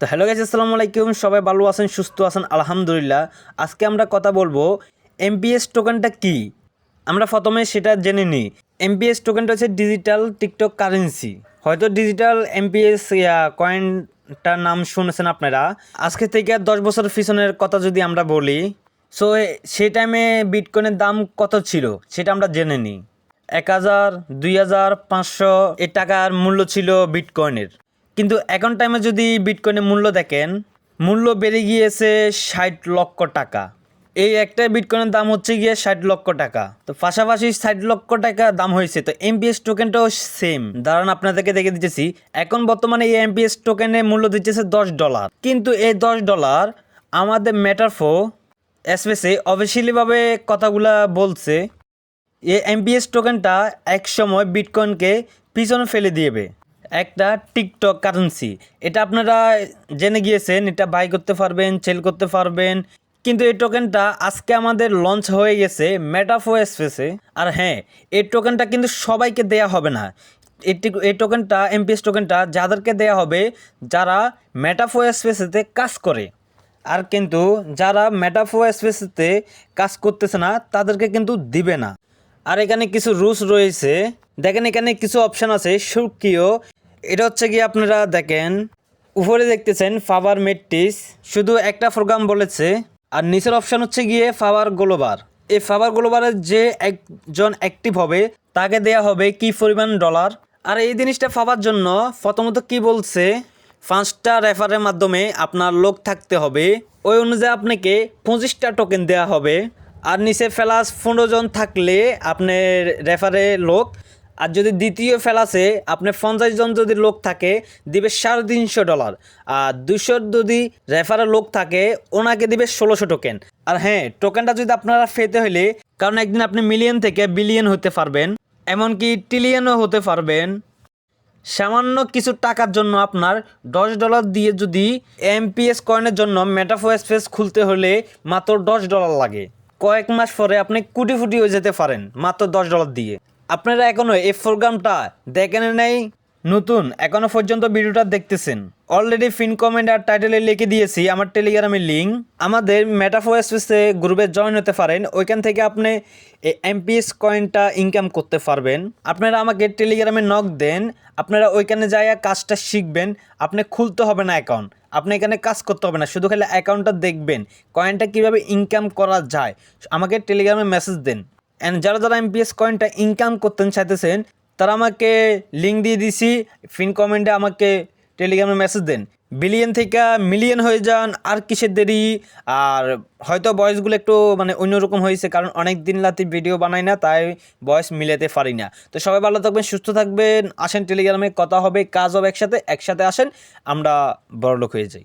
তো hello guys আসসালামু আলাইকুম। সবাই ভালো আছেন, সুস্থ আছেন, আলহামদুলিল্লাহ। আজকে আমরা কথা বলব এমপিএস টোকেনটা কি? আমরা প্রথমে সেটা জেনে নিই। এমপিএস টোকেনটা হচ্ছে ডিজিটাল টিকটক কারেন্সি হয়তো ডিজিটাল এমপিএস কয়েনটার নাম শুনেছেন আপনারা। আজকে থেকে দশ বছর পিছনের কথা যদি আমরা বলি সো সেই টাইমে বিটকয়েনের দাম কত ছিল? সেটা আমরা জেনে নিই। এক হাজার, দুই হাজার পাঁচশো এ টাকার মূল্য ছিল বিটকয়েনের কিন্তু এখন টাইমে যদি বিটকয়েনের মূল্য দেখেন, মূল্য বেড়ে গিয়েছে ষাট লক্ষ টাকা। এই একটা বিটকয়েনের দাম হচ্ছে গিয়ে ষাট লক্ষ টাকা। তো পাশাপাশি ষাট লক্ষ টাকা দাম হয়েছে। তো এমপিএস টোকেনটাও সেম দাঁড়ান, আপনাদেরকে দেখে দিতেছি। এখন বর্তমানে এই এমপিএস টোকেনের মূল্য দিতেছে দশ ডলার কিন্তু এই দশ ডলার আমাদের মেটারফো এসপেসে অফিসিয়ালিভাবে কথাগুলা বলছে, এই এমপিএস টোকেনটা এক সময় বিটকয়েনকে পিছনে ফেলে দিয়েবে। একটা টিকটক কারেন্সি এটা আপনারা জেনে গিয়েছেন, এটা বাই করতে পারবেন সেল করতে পারবেন। কিন্তু এই টোকেনটা আজকে আমাদের লঞ্চ হয়ে গেছে মেটাফো স্পেসে আর হ্যাঁ এই টোকেনটা কিন্তু সবাইকে দেয়া হবে না। এই টোকেনটা এমপিএস টোকেনটা যাদেরকে দেয়া হবে, যারা মেটাফো স্পেসেতে কাজ করে। আর কিন্তু যারা মেটাফো স্পেসেতে কাজ করতেছে না, তাদেরকে কিন্তু দিবে না। আর এখানে কিছু রুলস রয়েছে। দেখেন এখানে কিছু অপশান আছে সুকিও এটা হচ্ছে কি আপনারা দেখেন, উপরে দেখতেছেন ফাবার মেট্রিস, শুধু একটা প্রোগ্রাম বলেছে, আর নিচের অপশান হচ্ছে গিয়ে ফাবার গ্লোবার। এই ফাবার গ্লোবারের যে একজন অ্যাক্টিভ হবে, তাকে দেয়া হবে কি পরিমাণ ডলার আর এই জিনিসটা পাওয়ার জন্য প্রথমত কি বলছে, পাঁচটা রেফারের মাধ্যমে আপনার লোক থাকতে হবে। ওই অনুযায়ী আপনাকে পঁচিশটা টোকেন দেওয়া হবে। আর নিচে ফেলাস পনেরো জন থাকলে আপনার রেফারে লোক আর যদি দ্বিতীয় ফেলাসে আপনার পঞ্চাশ জন যদি লোক থাকে, দিবে সাড়ে তিনশো ডলার। আর দুশো যদি রেফারে লোক থাকে, ওনাকে দিবে ষোলোশো টোকেন আর হ্যাঁ টোকেনটা যদি আপনারা পেতে হলে কারণ একদিন আপনি মিলিয়ন থেকে বিলিয়ন হতে পারবেন, এমনকি ট্রিলিয়নও হতে পারবেন। সামান্য কিছু টাকার জন্য আপনার দশ ডলার দিয়ে যদি এমপিএস কয়েনের জন্য মেটাফো স্পেস খুলতে হলে মাত্র দশ ডলার লাগে। কয়েক মাস পরে আপনি কুটি ফুটি হয়ে যেতে পারেন, মাত্র দশ ডলার দিয়ে। আপনারা এখনও এই প্রোগ্রামটা দেখেন নেই? নতুন, এখনও পর্যন্ত ভিডিওটা দেখতেছেন। অলরেডি ফিন কমেন্ট আর টাইটেলে লিখে দিয়েছি আমার টেলিগ্রামের লিঙ্ক আমাদের মেটাফো স্পেসে গ্রুপে জয়েন হতে পারেন। ওইখান থেকে আপনি এই এমপিএস কয়েনটা ইনকাম করতে পারবেন। আপনারা আমাকে টেলিগ্রামে নক দেন। আপনারা ওইখানে যাইয়া কাজটা শিখবেন। আপনি খুলতে হবে না অ্যাকাউন্ট আপনি এখানে কাজ করতে হবে না, শুধু খালি অ্যাকাউন্টটা দেখবেন। কয়েনটা কীভাবে ইনকাম করা যায়। আমাকে টেলিগ্রামে মেসেজ দেন। অ্যান্ড যারা যারা এমপিএস কয়েনটা ইনকাম করতে চাইতেছেন, তারা আমাকে লিঙ্ক দিয়ে দিছি ফিন কমেন্টে আমাকে টেলিগ্রামে মেসেজ দেন। বিলিয়ন থেকে মিলিয়ন হয়ে যান, আর কিসের দেরি? আর হয়তো বয়সগুলো একটু মানে অন্যরকম হয়েছে, কারণ অনেক দিন রাতে ভিডিও বানাই না, তাই বয়স মিলাতে পারি না। তো সবাই ভালো থাকবেন, সুস্থ থাকবেন, আসেন টেলিগ্রামে কথা হবে, কাজ হবে একসাথে একসাথে আসেন, আমরা বড়লোক হয়ে যাই।